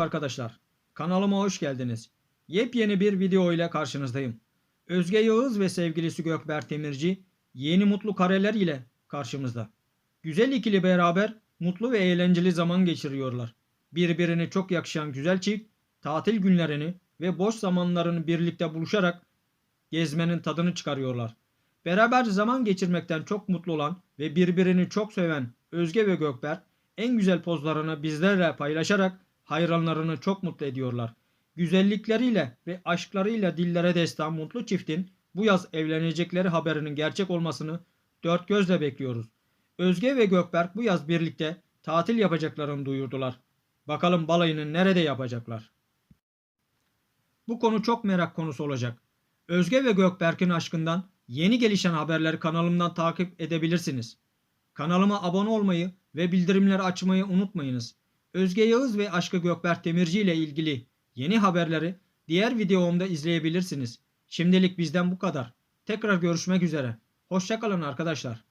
arkadaşlar. Kanalıma hoş geldiniz. Yepyeni bir video ile karşınızdayım. Özge Yağız ve sevgilisi Gökberk Demirci yeni mutlu kareler ile karşımızda. Güzel ikili beraber mutlu ve eğlenceli zaman geçiriyorlar. Birbirine çok yakışan güzel çift tatil günlerini ve boş zamanlarını birlikte buluşarak gezmenin tadını çıkarıyorlar. Beraber zaman geçirmekten çok mutlu olan ve birbirini çok seven Özge ve Gökberk en güzel pozlarını bizlerle paylaşarak hayranlarını çok mutlu ediyorlar. Güzellikleriyle ve aşklarıyla dillere destan mutlu çiftin bu yaz evlenecekleri haberinin gerçek olmasını dört gözle bekliyoruz. Özge ve Gökberk bu yaz birlikte tatil yapacaklarını duyurdular. Bakalım balayını nerede yapacaklar? Bu konu çok merak konusu olacak. Özge ve Gökberk'in aşkından yeni gelişen haberleri kanalımdan takip edebilirsiniz. Kanalıma abone olmayı ve bildirimleri açmayı unutmayınız. Özge Yağız ve Aşkı Gökberk Demirci ile ilgili yeni haberleri diğer videomda izleyebilirsiniz. Şimdilik bizden bu kadar. Tekrar görüşmek üzere. Hoşçakalın arkadaşlar.